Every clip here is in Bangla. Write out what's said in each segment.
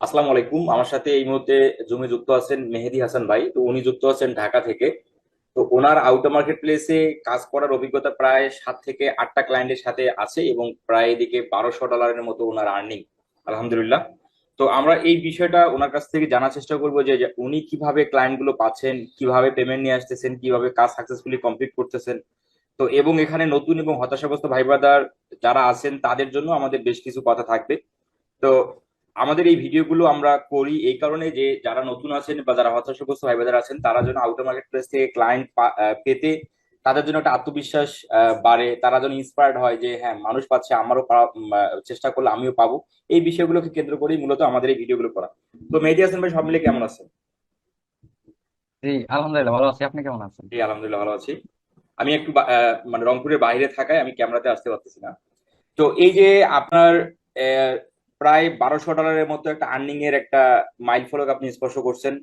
আসসালামু আলাইকুম। আমার সাথে এই মুহূর্তে জুমে যুক্ত আছেন মেহেদি হাসান ভাই। তো উনি যুক্ত আছেন ঢাকা থেকে। তো ওনার আউটার মার্কেট প্লেসে কাজ করার অভিজ্ঞতা প্রায় সাত থেকে আটটা ক্লায়েন্টের সাথে আছে এবং প্রায় এদিকে বারোশো ডলারের মতো ওনার আর্নিং আলহামদুলিল্লাহ। তো আমরা এই বিষয়টা ওনার কাছ থেকে জানার চেষ্টা করব যে উনি কীভাবে ক্লায়েন্টগুলো পাচ্ছেন, কীভাবে পেমেন্ট নিয়ে আসতেছেন, কীভাবে কাজ সাকসেসফুলি কমপ্লিট করতেছেন। তো এবং এখানে নতুন এবং হতাশাগ্রস্ত ভাই ব্রাদার যারা আছেন, তাদের জন্য আমাদের বেশ কিছু কথা থাকবে। তো আমাদের এই ভিডিওগুলো আমরা করি এই কারণে যে যারা নতুন আছেন বা যারা হতাশাগ্রস্ত ভাই ব্রাদার আছেন তারা যেন আউটার মার্কেট প্লেস থেকে ক্লায়েন্ট পেতে তাদের জন্য একটা আত্মবিশ্বাস বাড়ে। তারা যেন ইন্সপায়ার্ড হয় যে হ্যাঁ মানুষ পাচ্ছে আমারও চেষ্টা করলে আমিও পাবো। এই বিষয়গুলোকে কেন্দ্র করেই মূলত আমাদের এই ভিডিওগুলো করা। তো মেহেদি হাসান ভাই সব মিলে কেমন আছেন? জি আলহামদুলিল্লাহ ভালো আছি। আপনি কেমন আছেন? জি আলহামদুলিল্লাহ ভালো আছি। আমি একটু মানে রংপুরের বাইরে থাকায় আমি ক্যামেরাতে আসতে পারতেছি না। তো এই যে আপনার প্রায় বারোশো ডলারের মতো একটা আর্নিং এর একটা মাইল ফলক আপনি স্পর্শ করছেন।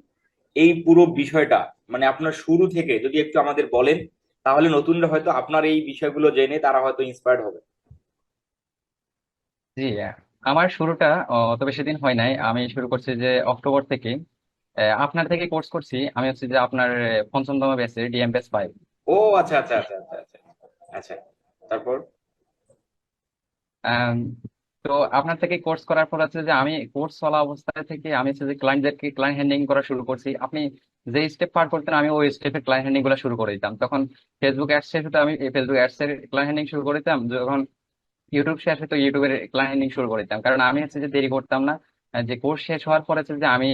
এই পুরো বিষয়টা মানে আপনার শুরু থেকে যদি একটু আমাদের বলেন তাহলে নতুনরা হয়তো আপনার এই বিষয়গুলো জেনে তারা হয়তো ইন্সপায়ার্ড হবে। জি আমার শুরুটা অত বেশি দিন হয় নাই। আমি শুরু করছি যে অক্টোবর থেকে। আপনার থেকে কোর্স করছি। আমি হচ্ছে যে আপনার পঞ্চমতম ব্যাচে ডিএম ব্যাচ ফাইভ ও আচ্ছা আচ্ছা আচ্ছা আচ্ছা আচ্ছা। আচ্ছা তারপর তো আপনার থেকে কোর্স করার পর হচ্ছে যে আমি কোর্স চলা অবস্থায় থেকে আমি হচ্ছে যে ক্লায়েন্টদেরকে ক্লায়েন্ট হ্যান্ডলিং করা শুরু করছি। আপনি যে স্টেপ পার করতেন আমি ওই স্টেপে ক্লায়েন্ট হ্যান্ডলিংগুলো শুরু করে দিতাম। তখন ফেসবুক অ্যাডস শেষ হতো আমি ফেসবুক অ্যাডস এর ক্লায়েন্ট হ্যান্ডলিং শুরু করে দিতাম। যখন ইউটিউব শেষ হতো ইউটিউবের ক্লায়েন্ট হ্যান্ডলিং শুরু করে দিতাম। কারণ আমি হচ্ছে যে দেরি করতাম না। যে কোর্স শেষ হওয়ার পর হচ্ছে যে আমি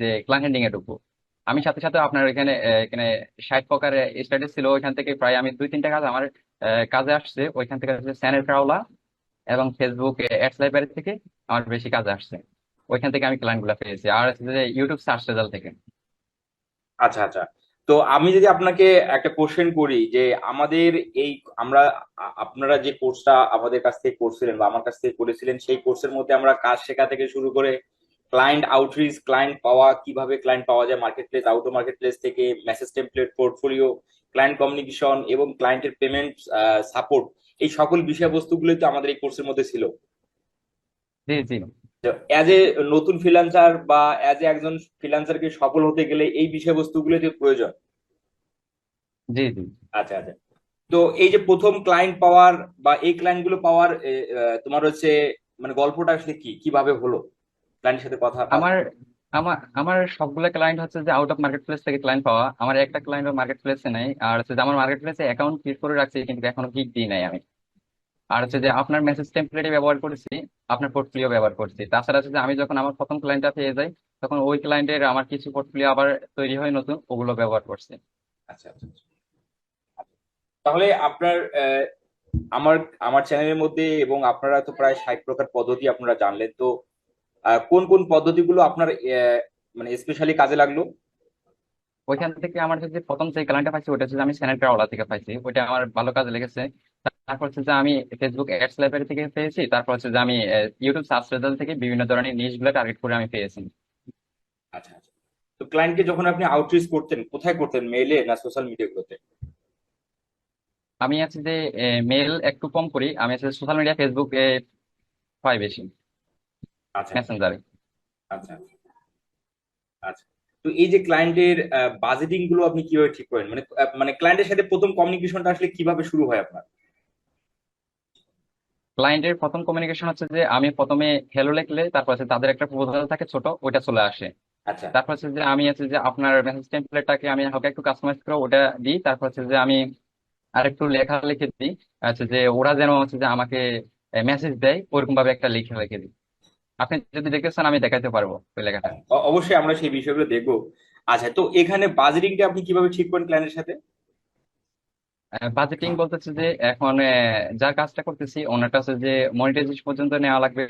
যে ক্লায়েন্ট হ্যান্ডলিং এ ঢুকবো। আমি সাথে সাথে আপনার এখানে এখানে ষাট প্রকার স্ট্যাটাস ছিল। ওইখান থেকে প্রায় আমি দুই তিনটা কাজ আমার কাজে আসছে। ওইখান থেকে হচ্ছে স্যানের ক্রাউলা এবং ফেসবুক অ্যাডস লাইব্রেরি থেকে আমার বেশি কাজ আসছে। ওইখান থেকে আমি ক্লায়েন্টগুলা পেয়েছি। আর ইউটিউব সার্চ রেজাল্ট থেকে। আচ্ছা আচ্ছা। তো আমি যদি আপনাকে একটা কোশ্চেন করি যে আমাদের এই আমরা আপনারা যে কোর্সটা আমাদের কাছ থেকে করছিলেন বা আমার কাছ থেকে করেছিলেন, সেই কোর্সের মধ্যে আমরা কাজ শেখা থেকে শুরু করে ক্লায়েন্ট আউটরিচ ক্লায়েন্ট পাওয়া, কীভাবে ক্লায়েন্ট পাওয়া যায় মার্কেট প্লেস আউটো মার্কেট প্লেস থেকে message template portfolio client communication এবং ক্লায়েন্টের পেমেন্ট সাপোর্ট এই সকল বিষয়বস্তুগুলোই তো আমাদের এই কোর্সের মধ্যে ছিল। জি জি। অ্যাজ এ নতুন ফ্রিল্যান্সার বা অ্যাজ এ একজন ফ্রিল্যান্সারকে সফল হতে গেলে এই বিষয়বস্তুগুলো যে প্রয়োজন। জি জি। আচ্ছা আচ্ছা। তো এই যে প্রথম ক্লায়েন্ট পাওয়ার বা এই ক্লায়েন্টগুলো পাওয়ার তোমার হচ্ছে মানে গল্পটা আসলে কি? কীভাবে হলো? ক্লায়েন্টের সাথে কথা আমার আমার আমার সবগুলো ক্লায়েন্ট হচ্ছে যে আউট অফ মার্কেট প্লেস থেকে ক্লায়েন্ট পাওয়া। আমার একটা ক্লায়েন্ট মার্কেট প্লেসে নাই। আর হচ্ছে যে আমার মার্কেট প্লেসে অ্যাকাউন্ট ক্রিয়েট করে রাখছি, কিন্তু এখনও কিক দিই নাই আমি। আর হচ্ছে যে আপনার মেসেজ টেমপ্লেটে ব্যবহার করেছি, আপনার পোর্টফোলিও ব্যবহার করছি। তাছাড়া হচ্ছে যে আমি যখন আমার প্রথম ক্লায়েন্টটা পেয়ে যাই, তখন ওই ক্লায়েন্টের আমার কিছু পোর্টফোলিও আবার তৈরি হয় নতুন, ওগুলো ব্যবহার করছি। আচ্ছা আচ্ছা আচ্ছা। তাহলে আপনার আমার আমার চ্যানেলের মধ্যে এবং আপনারা তো প্রায় ষাট প্রকার পদ্ধতি আপনারা জানলেন। তো কোন কোন পদ্ধতিগুলো আপনার মানে স্পেশালি কাজে লাগল? ওইখান থেকে আমার যে প্রথম যে ক্লায়েন্টটা পাইছি ওটা হচ্ছে আমি স্যানেট ক্রাউলা থেকে পাইছি। ওইটা আমার ভালো কাজে লেগেছে। তারপর হচ্ছে যে আমি ফেসবুক অ্যাডস লাইব্রেরি থেকে পেয়েছি। তারপর হচ্ছে যে আমি ইউটিউব সার্চ রেজাল্ট থেকে বিভিন্ন ধরনের নিউজগুলো টার্গেট করে আমি পেয়েছি। আচ্ছা আচ্ছা। তো ক্লায়েন্টকে যখন আপনি আউটরিচ করতেন কোথায় করতেন? মেইলে না সোশ্যাল মিডিয়াগুলোতে আমি আছে যে মেল একটু কম করি। আমি আছে সোশ্যাল মিডিয়া ফেসবুক পাই বেশি। আচ্ছা। মেসেঞ্জারে আচ্ছা। আচ্ছা। তো এই যে ক্লায়েন্টের বাজেটিংগুলো আপনি কীভাবে ঠিক করেন? মানে মানে ক্লায়েন্টের সাথে প্রথম কমিউনিকেশনটা আসলে কীভাবে শুরু হয় আপনার? ক্লায়েন্টের প্রথম কমিউনিকেশন হচ্ছে যে আমি প্রথমে হ্যালো লিখলে তারপর হচ্ছে তাদের একটা প্রপোজাল থাকে ছোট ওইটা চলে আসে। আচ্ছা। তারপর হচ্ছে যে আমি আছে যে আপনার মেসেজ টেমপ্লেটটাকে আমি হালকা একটু কাস্টমাইজ করে ওটা দিই। তারপর হচ্ছে যে আমি আরেকটু লেখা লিখে দিই। আচ্ছা যে ওরা যেন হচ্ছে যে আমাকে মেসেজ দেয় ওরকম ভাবে একটা লিখে লিখে দিই। আপনি যদি দেখতে চান আমি দেখাতে পারব ওই লেখাটা। অবশ্যই আমরা সেই বিষয়গুলো দেখব। আচ্ছা তো এখানে বাজেটিংটা আপনি কীভাবে ঠিক করেন ক্লায়েন্টের সাথে? বাজেটিং বলতেছে যে এখন যার কাজটা করতেছি ওনারটা হচ্ছে যে মনিটাইজেশন পর্যন্ত নেওয়া লাগবে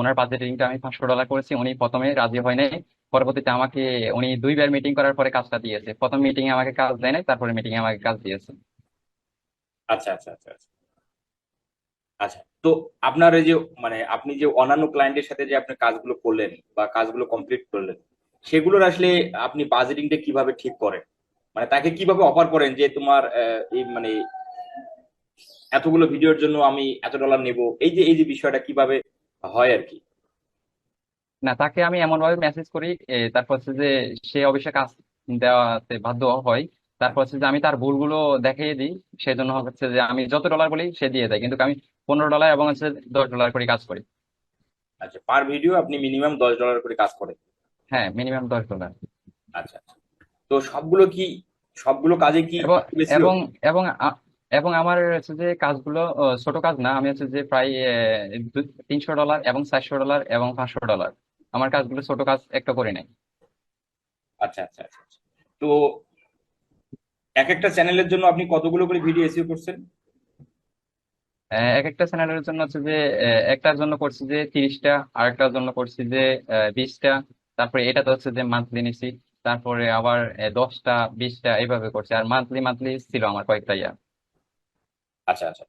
ওনার বাজেটিংটা আমি পাঁচশো ডলার করেছি উনি প্রথমে রাজি হয় নাই। পরবর্তীতে আমাকে উনি দুইবার মিটিং করার পরে কাজটা দিয়েছে। প্রথম মিটিং এ আমাকে কাজ দেয় নাই তারপরে মিটিং এ আমাকে কাজ দিয়েছে। আচ্ছা আচ্ছা আচ্ছা। আচ্ছা তো আপনার এই যে মানে আপনি যে অন্যান্য ক্লায়েন্টের সাথে যে আপনি কাজগুলো করলেন বা কাজগুলো কমপ্লিট করলেন, সেগুলোর আসলে আপনি বাজেটিংটা কীভাবে ঠিক করেন? মানে তাকে কীভাবে অফার করেন যে তোমার এই মানে এতগুলো ভিডিওর জন্য আমি এত ডলার নেব? এই যে এই যে বিষয়টা কীভাবে হয় আর কি? না, তাকে আমি এমন ভাবে মেসেজ করি তারপর হচ্ছে যে সে অবশ্যই কাজ দেওয়াতে বাধ্য হয়। তারপর হচ্ছে যে আমি তার ভুলগুলো দেখিয়ে দিই। সেই জন্য হচ্ছে যে আমি যত ডলার বলি সে দিয়ে দেয়। কিন্তু আমি পনেরো ডলার এবং হচ্ছে দশ ডলার করে কাজ করি। আচ্ছা পার ভিডিও আপনি মিনিমাম দশ ডলার করে কাজ করেন? হ্যাঁ মিনিমাম দশ ডলার। আচ্ছা আচ্ছা। তো সবগুলো কি সবগুলো কাজে কি এবং এবং এবং আমার হচ্ছে যে কাজগুলো ছোট কাজ না আমি হচ্ছে যে প্রায় তিনশো ডলার এবং চারশো ডলার এবং পাঁচশো ডলার। আমার কাজগুলো ছোট কাজ একটা করে নাই আচ্ছা আচ্ছা আচ্ছা আচ্ছা। তো এক একটা চ্যানেলের জন্য আপনি কতগুলো করে ভিডিও এসিও করছেন? আহ, এক একটা চ্যানেলের জন্য হচ্ছে যে আহ, একটার জন্য করছি যে তিরিশটা আর একটার জন্য করছি যে বিশটা। তারপরে এটা তো হচ্ছে যে মান্থলি নিছি। তারপরে আবার দশটা বিশটা এইভাবে করছি। আর মান্থলি মান্থলি ছিল আমার কয়েকটা ইয়া আচ্ছা আচ্ছা।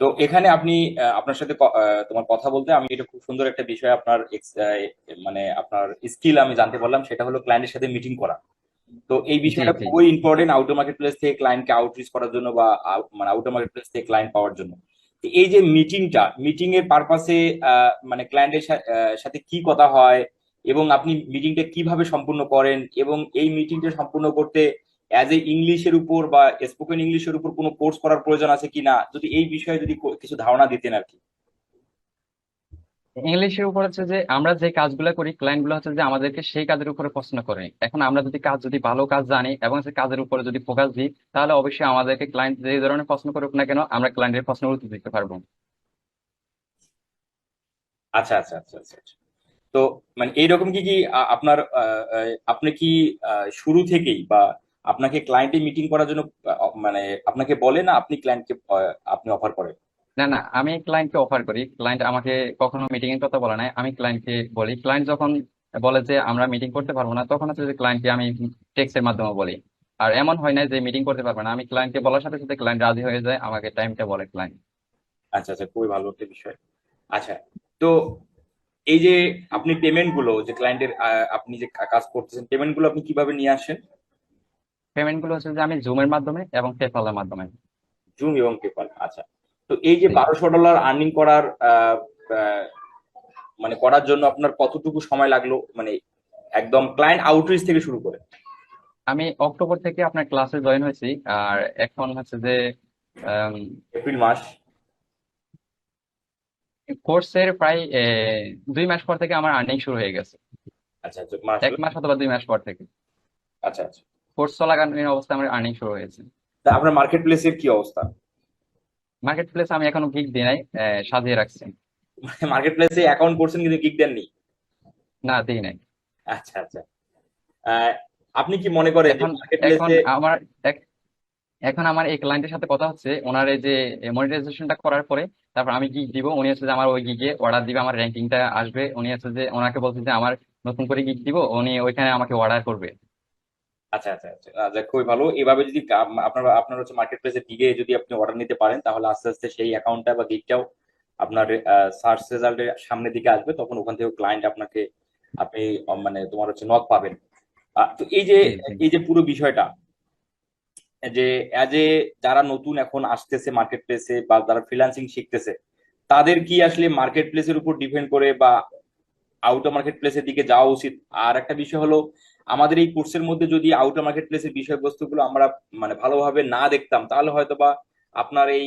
তো এখানে আপনি আহ, আপনার সাথে ক- আহ, তোমার কথা বলতে আমি এটা খুব সুন্দর একটা বিষয় আপনার ex- আহ, মানে আপনার স্কিল আমি জানতে পারলাম সেটা হলো ক্লায়েন্টের সাথে মিটিং করা। তো এই জি বিষয়টা জি। খুবই ইম্পর্টেন্ট আউটার মার্কেট প্লেস থেকে ক্লায়েন্টকে আউটরিচ করার জন্য বা আউ- মানে আউটার মার্কেট প্লেস থেকে ক্লায়েন্ট পাওয়ার জন্য। এই যে মিটিংটা মিটিং এর পারপাসে মানে ক্লায়েন্টের সাথে কি কথা হয় এবং আপনি মিটিংটা কীভাবে সম্পূর্ণ করেন এবং এই মিটিংটা সম্পূর্ণ করতে অ্যাজ এ ইংলিশের উপর বা স্পোকেন ইংলিশের উপর কোনো কোর্স করার প্রয়োজন আছে কিনা? যদি এই বিষয়ে যদি কিছু ধারণা দিতেন আর কি। ইংলিশের উপর হচ্ছে যে আমরা যে কাজগুলো করি ক্লায়েন্টগুলো হচ্ছে যে আমাদেরকে সেই কাজের উপরে প্রশ্ন করে। এখন আমরা যদি কাজ, যদি ভালো কাজ জানি এবং সেই কাজের উপরে যদি ফোকাস দিই, তাহলে অবশ্যই আমাদেরকে ক্লায়েন্ট যে ধরনের প্রশ্ন করুক না কেন, আমরা ক্লায়েন্টের প্রশ্নের উত্তর দিতে পারব। আচ্ছা আচ্ছা আচ্ছা আচ্ছা আচ্ছা। তো মানে এইরকম কি কি আপনার আপনি কি শুরু থেকেই বা আপনাকে ক্লায়েন্টে মিটিং করার জন্য মানে আপনাকে বলে না আপনি ক্লায়েন্টকে আপনি অফার করেন? না না আমি ক্লায়েন্টকে অফার করি। ক্লায়েন্ট আমাকে কখনো মিটিং এর কথা বলে নাই। আমি ক্লায়েন্টকে বলি। ক্লায়েন্ট যখন বলে যে আমরা মিটিং করতে পারব না তখন হচ্ছে যে ক্লায়েন্টকে আমি টেক্সটের মাধ্যমে বলি। আর এমন হয় না যে মিটিং করতে পারবে না। আমি ক্লায়েন্টকে বলার সাথে সাথে ক্লায়েন্ট রাজি হয়ে যায় আমাকে টাইমটা বলে ক্লায়েন্ট আচ্ছা আচ্ছা খুবই ভালো একটা বিষয়। আচ্ছা তো এই যে আপনি পেমেন্টগুলো যে ক্লায়েন্টের আপনি যে কাজ করতেছেন পেমেন্টগুলো আপনি কীভাবে নিয়ে আসেন? পেমেন্টগুলো হচ্ছে যে আমি জুমের মাধ্যমে এবং পেপালের মাধ্যমে। জুম এবং পেপাল আচ্ছা। তো এই যে বারোশো ডলার আর্নিং করার মানে করার জন্য আপনার কতটুকু সময় লাগল? মানে একদম ক্লায়েন্ট আউটরিচ থেকে শুরু করে। আমি অক্টোবর থেকে আপনার ক্লাসে জয়েন হয়েছি আর এখন হচ্ছে যে এপ্রিল মাস। কোর্সের প্রায় দুই মাস পর থেকে আমার আর্নিং শুরু হয়ে গেছে। আচ্ছা আচ্ছা এক মাস অথবা দুই মাস পর থেকে। আচ্ছা আচ্ছা। কোর্স চলাকালীন অবস্থা আমার আর্নিং শুরু হয়েছে। তা আপনার মার্কেট প্লেসের কি অবস্থা? মার্কেট প্লেস আমি এখনও গিগ দিই নাই সাজিয়ে রাখছি। মার্কেট প্লেসে অ্যাকাউন্ট করছেন কিন্তু গিগ দেননি? না দিই নাই। আচ্ছা আচ্ছা। আপনি কি মনে করেন এখন এখন আমার এখন আমার এই ক্লায়েন্টের সাথে কথা হচ্ছে ওনার এই যে মনিটাইজেশনটা করার পরে তারপর আমি গিগ দিব উনি হচ্ছে যে আমার ওই গিগে অর্ডার দিবে আমার র্যাঙ্কিংটা আসবে উনি হচ্ছে যে ওনাকে বলছে যে আমার নতুন করে গিগ দিব উনি ওইখানে আমাকে অর্ডার করবে। আচ্ছা আচ্ছা আচ্ছা। যাক, খুবই ভালো। এভাবে যদি আপনার আপনার হচ্ছে মার্কেট প্লেসে গিগে যদি আপনি অর্ডার নিতে পারেন তাহলে আস্তে আস্তে সেই অ্যাকাউন্টটা বা গিগটাও আপনার সার্চ রেজাল্টের সামনের দিকে আসবে। তখন ওখান থেকে ক্লায়েন্ট আপনাকে আপনি মানে তোমার হচ্ছে নক পাবেন। তো এই যে। এই যে পুরো বিষয়টা যে অ্যাজ এ যারা নতুন এখন আসতেছে মার্কেট প্লেসে বা যারা ফ্রিল্যান্সিং শিখতেছে তাদের কি আসলে মার্কেট প্লেসের উপর ডিপেন্ড করে বা আউট অফ মার্কেট প্লেসের দিকে যাওয়া উচিত? আর একটা বিষয় হলো আমাদের এই কোর্সের মধ্যে যদি আউটার মার্কেট প্লেসের বিষয়বস্তুগুলো আমরা মানে ভালোভাবে না দেখতাম তাহলে হয়তো বা আপনার এই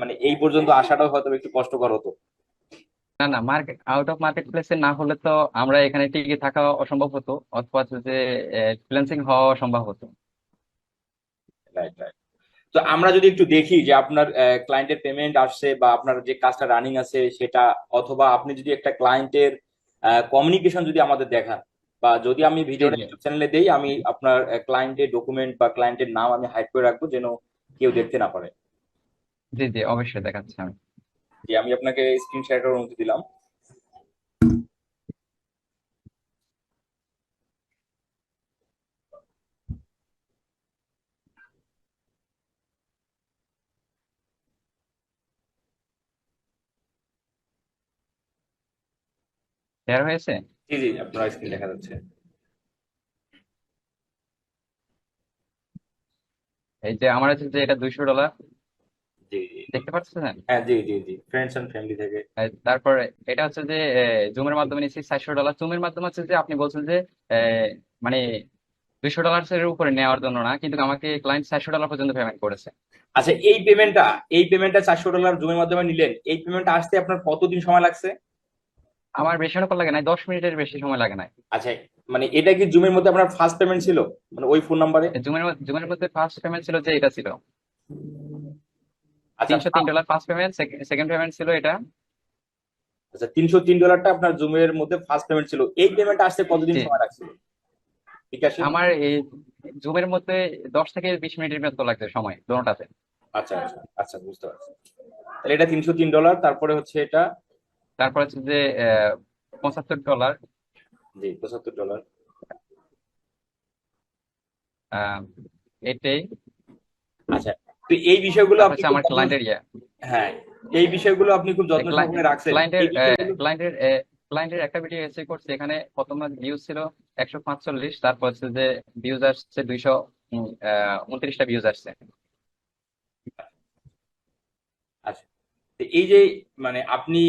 মানে এই পর্যন্ত আসাটাও হয়তো একটু কষ্টকর হতো। না না মার্কেট আউট অফ মার্কেট প্লেসে না হলে তো আমরা এখানে টিকে থাকা অসম্ভব হতো অথবা যে ফ্রিল্যান্সিং হওয়া অসম্ভব হতো। রাইট রাইট তো আমরা যদি একটু দেখি যে আপনার ক্লায়েন্টের পেমেন্ট আসছে বা আপনার যে কাজটা রানিং আছে সেটা অথবা আপনি যদি একটা ক্লায়েন্টের কমিউনিকেশন যদি আমাদের দেখান বা যদি আমি ভিডিও। ইউটিউব চ্যানেলে দেই আমি আপনার ক্লায়েন্টের ডকুমেন্ট বা ক্লায়েন্টের নাম আমি হাইড করে রাখব যেন কেউ দেখতে না পারে। জি জি অবশ্যই দেখাচ্ছি আমি। জি আমি আপনাকে স্ক্রিন শেয়ার করার অনুমতি দিলাম। শেয়ার হয়েছে? জি জি আপনার স্ক্রিন দেখা যাচ্ছে। এই যে আমার যে এটা দুইশো ডলার। দেখতে পাচ্ছেন? হ্যাঁ জি জি জি ফ্রেন্ডস এন্ড ফ্যামিলি থেকে। আহ, তারপর এটা হচ্ছে যে জুমের মাধ্যমে নিচ্ছি চারশো ডলার। জুমের মাধ্যমে হচ্ছে যে আপনি বলছেন যে মানে দুইশো ডলার এর উপরে নেওয়ার জন্য না কিন্তু আমাকে ক্লায়েন্ট চারশো ডলার পর্যন্ত পেমেন্ট করেছে। আচ্ছা এই পেমেন্টটা এই পেমেন্টটা চারশো ডলার জুমের মাধ্যমে নিলেন। এই পেমেন্টটা আসতে আপনার কতদিন সময় লাগছে? আমার বেশি অনেক লাগে নাই দশ মিনিটের বেশি সময় লাগে নাই আচ্ছা মানে এটা কি জুমের মধ্যে আপনার ফার্স্ট পেমেন্ট ছিল? মানে ওই ফোন নাম্বারে জুমের মধ্যে জুমের মধ্যে ফার্স্ট পেমেন্ট ছিল যে এটা ছিল। আচ্ছা তিনশো তিন dollar first payment second payment ছিল এটা। আচ্ছা তিনশো তিন ডলারটা আপনার জুমের মধ্যে ফার্স্ট পেমেন্ট ছিল। এই পেমেন্টটা আসতে কতদিন। সময় লাগছিল? ঠিক আছে? আমার এই জুমের মধ্যে দশ থেকে বিশ মিনিটের মতো লাগছে সময় দোনোটাতে। আচ্ছা আচ্ছা আচ্ছা বুঝতে পারছি। তাহলে এটা তিনশো তিন ডলার তারপরে হচ্ছে এটা তারপর হচ্ছে যে পঁচাত্তর ডলার জি পঁচাত্তর ডলার এটাই। আচ্ছা তো এই বিষয়গুলো আপনি আমার ক্লায়েন্টের ইয়ে। হ্যাঁ এই বিষয়গুলো আপনি খুব যত্ন সহকারে রাখছেন। ক্লায়েন্টের ক্লায়েন্টের ক্লায়েন্টের একটা ভিডিও এসে করছে এখানে প্রথম ভিউজ ছিল একশো পাঁচচল্লিশ তারপর হচ্ছে যে ভিউজ আসছে দুইশো উনত্রিশটা ভিউজ আসছে। আচ্ছা এই যে মানে আপনি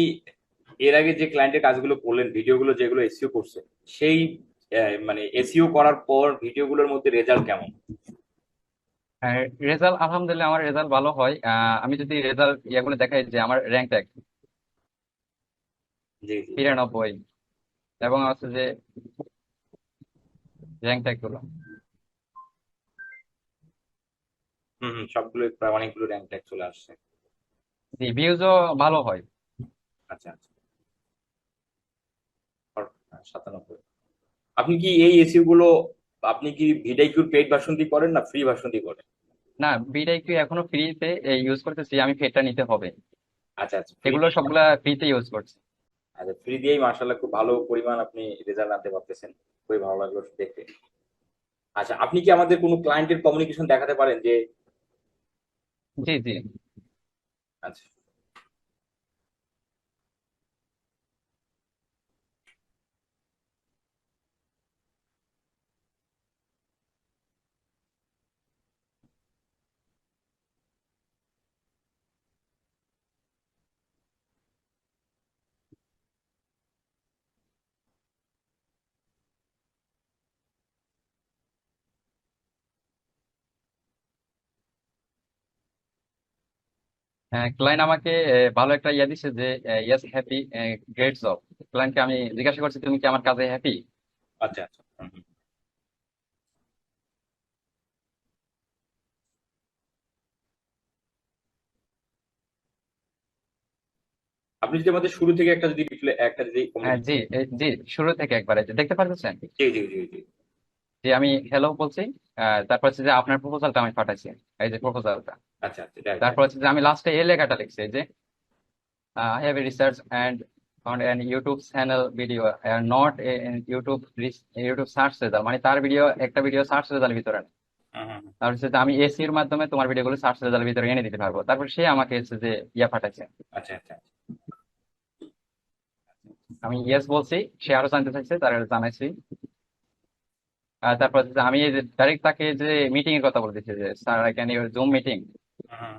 এর আগে যে ক্লায়েন্টের কাজগুলো করলেন ভিডিওগুলো যেগুলো এসইও করছে সেই মানে এসইও করার পর ভিডিওগুলোর মধ্যে রেজাল্ট কেমন? রেজাল্ট আলহামদুলিল্লাহ আমার রেজাল্ট ভালো হয়। আমি যদি রেজাল্ট ইয়াগুলো দেখাই যে আমার র্যাঙ্ক ট্যাগ বিরানব্বই এবং হচ্ছে যে র্যাঙ্ক ট্যাগগুলো হুম সবগুলো প্রায় অনেকগুলো র্যাঙ্ক ট্যাগ চলে আসছে। জি ভিউজও ভালো হয়। আচ্ছা আচ্ছা। হ্যাঁ, সাতানব্বই। আপনি কি এই এসইও গুলো আপনি কি ভিডাইকিউর পেইড ভার্সন দিয়ে করেন না ফ্রি ভার্সন দিয়ে করেন? না একটু এখনও ফ্রিতে ইউজ করতেছি। আমি ফেরটা নিতে হবে। আচ্ছা আচ্ছা। এগুলো সবগুলা ফ্রিতে ইউজ করছি। আচ্ছা ফ্রি দিয়েই মার্শাল্লাহ খুব ভালো পরিমাণ আপনি রেজাল্ট আনতে পারতেছেন। খুবই ভালো লাগল দেখতে। আচ্ছা আপনি কি আমাদের কোনো ক্লায়েন্টের কমিউনিকেশন দেখাতে পারেন যে জি জি। আচ্ছা। ক্লায়েন্ট আমাকে আহ, ভালো একটা ইয়া দিছে যে ইয়েস হ্যাপি গ্রেট জব ক্লায়েন্টকে আমি জিজ্ঞাসা করছি তুমি কি আমার কাজে হ্যাপি আচ্ছা আচ্ছা। হুম, হুম। আপনি যদি আমাদের শুরু থেকে একটা যদি একটা যদি হ্যাঁ জি এ- জি শুরু থেকে একবারে। দেখতে পাচ্ছেন জি জি জি জি। যে আমি হ্যালো বলছি আহ, তারপর হচ্ছে যে আপনার প্রপোজালটা আমি পাঠাইছি এই যে প্রপোজালটা আচ্ছা আচ্ছা তারপর হচ্ছে যে আমি লাস্টে এই লেখাটা লিখছি যে I have a research and channel video and not a YouTube ris- YouTube search result মানে তার ভিডিও একটা ভিডিও সার্চ রেজাল্ট ভিতরে না। তারপর হচ্ছে আমি এসি এর মাধ্যমে তোমার ভিডিওগুলো সার্চ রেজাল্ট ভিতরে এনে দিতে পারব। তারপর সে আমাকে হচ্ছে যে ইয়া পাঠাচ্ছে। আচ্ছা আচ্ছা আমি ইয়েস বলছি সে আরও জানতে চাইছে তার জানাইছি। আর তারপর আমি ডাইরেক্ট তাকে যে মিটিং এর কথা বলতেছি যে sir I can your zoom meeting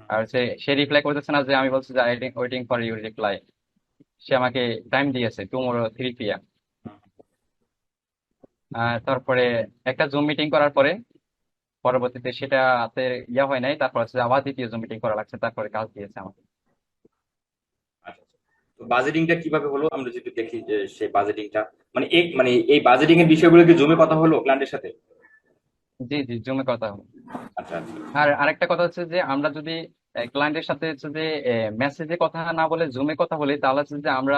আর সে সে রিপ্লাই করতেছে না যে আমি বলছি যে ওয়েটিং ফর ইউর রিপ্লাই সে আমাকে টাইম দিয়েছে টুমোরো থ্রি পিএম তারপরে একটা জুম মিটিং করার পরে পরবর্তীতে সেটাতে ইয়া হয় নাই তারপর হচ্ছে আবার দ্বিতীয় জুম মিটিং করা লাগছে তারপরে কাজ দিয়েছে আমাকে। আচ্ছা আচ্ছা। বাজেটিংটা কীভাবে হলো? আমরা যদি দেখি যে সেই বাজেটিংটা মানে এই মানে এই বাজেটিং এর বিষয়গুলো কি জমে কথা হলো ক্লায়েন্টের সাথে? জি জি জুমে কথা আচ্ছা আচ্ছা আর আরেকটা কথা হচ্ছে যে আমরা যদি ক্লায়েন্টের সাথে হচ্ছে যে মেসেজে কথা না বলে জুমে কথা বলি তাহলে হচ্ছে যে আমরা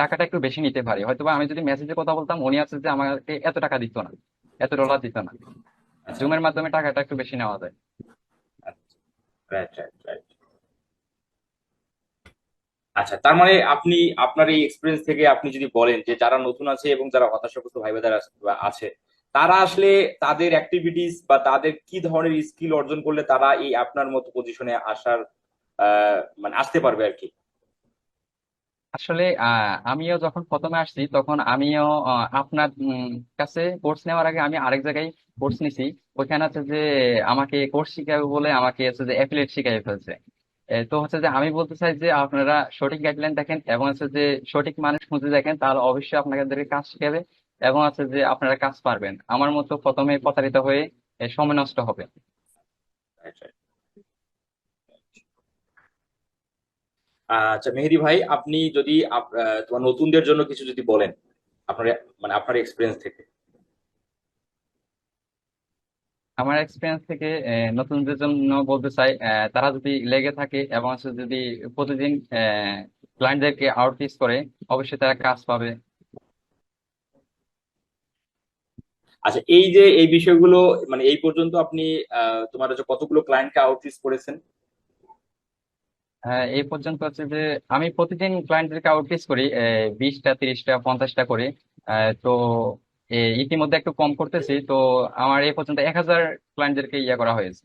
টাকাটা একটু বেশি নিতে পারি। হয়তোবা আমি যদি মেসেজে কথা বলতাম উনি আছে যে আমাকে এত টাকা দিত না এত ডলার দিত না। আচ্ছা। জুমের মাধ্যমে টাকাটা একটু বেশি নেওয়া যায়। রাইট রাইট রাইট আচ্ছা তার মানে আপনি আপনার এই এক্সপিরিয়েন্স থেকে আপনি যদি বলেন যে যারা নতুন আছে এবং যারা হতাশাগ্রস্ত ভাই বোনেরা আছে তারা আসলে তাদের অ্যাক্টিভিটিস বা তাদের কি ধরনের স্কিল অর্জন করলে তারা এই আপনার মতো পজিশনে আসার মানে আসতে পারবে আর কি? আসলে আমিও যখন প্রথমে আসছি, তখন আমিও আপনার কাছে কোর্স নেওয়ার আগে আমি আরেক জায়গায় কোর্স নিছি। ওইখানে আছে যে আমাকে কোর্স শিখাবে বলে আমাকে হচ্ছে যে অ্যাফিলিয়েট শিখাই ফেলছে। তো হচ্ছে যে আমি বলতে চাই যে আপনারা সঠিক গাইডলাইন দেখেন এবং হচ্ছে যে সঠিক মানুষ খুঁজে দেখেন, তাহলে অবশ্যই আপনাদেরকে কাজ শিখাবে। এবং হচ্ছে যে আপনারা কাজ পারবেন। আমার মতো প্রথমে প্রতারিত হয়ে সময় নষ্ট হবে. আচ্ছা মেহেদি ভাই আপনি যদি তোমার নতুনদের জন্য কিছু যদি বলেন আপনার মানে আপনার এক্সপিরিয়েন্স থেকে। আমার এক্সপিরিয়েন্স থেকে নতুনদের জন্য বলতে চাই তারা যদি লেগে থাকে এবং যদি প্রতিদিন ক্লায়েন্টদেরকে আউটরিচ করে অবশ্যই তারা কাজ পাবে। আচ্ছা এই যে এই বিষয়গুলো মানে এই পর্যন্ত আপনি তোমার হচ্ছে কতগুলো ক্লায়েন্টকে আউটরিচ করেছেন? হ্যাঁ এই পর্যন্ত হচ্ছে যে আমি প্রতিদিন ক্লায়েন্টদেরকে আউটরিচ করি বিশটা তিরিশটা পঞ্চাশটা করে। তো ইতিমধ্যে একটু কম করতেছি তো আমার এই পর্যন্ত এক হাজার ক্লায়েন্টদেরকে ইয়ে করা হয়েছে।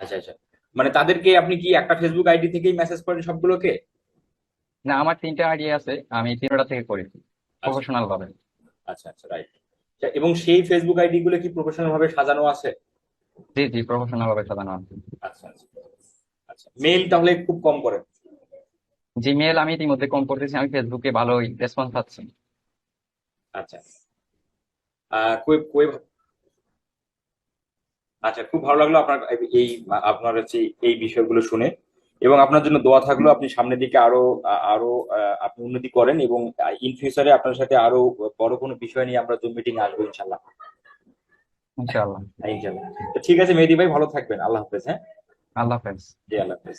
আচ্ছা আচ্ছা। মানে তাদেরকে আপনি কি একটা ফেসবুক আইডি থেকেই মেসেজ করেন সবগুলোকে? না আমার তিনটা আইডিয়া আছে আমি তিনটা থেকে করি প্রফেশনাল ভাবে। আচ্ছা আচ্ছা রাইট এবং সেই ফেসবুক আইডি গুলো কি প্রফেশনাল ভাবে সাজানো আছে? জি জি প্রফেশনাল ভাবে সাজানো আছে। আচ্ছা আচ্ছা আচ্ছা মেইল তাহলে খুব কম করেন জিমেল আমি ইতিমধ্যে কম করতেছি আমি ফেসবুকে ভালোই রেসপন্স পাচ্ছি। আচ্ছা আচ্ছা খুব ভালো লাগল আপনার এই আপনার হচ্ছে এই বিষয়গুলো শুনে। এবং আপনার জন্য দোয়া থাকল আপনি সামনের দিকে আরও আরও আপনি উন্নতি করেন এবং ইন ফিউচারে আপনার সাথে আরও বড় কোনো বিষয় নিয়ে আমরা জুম মিটিং আসব ইনশাল্লাহ ইনশাআল্লাহ। ইনশাল্লাহ তো ঠিক আছে মেহেদি ভাই ভালো থাকবেন। আল্লাহ হাফেজ হ্যাঁ? আল্লাহ হাফেজ। জি আল্লাহ হাফেজ।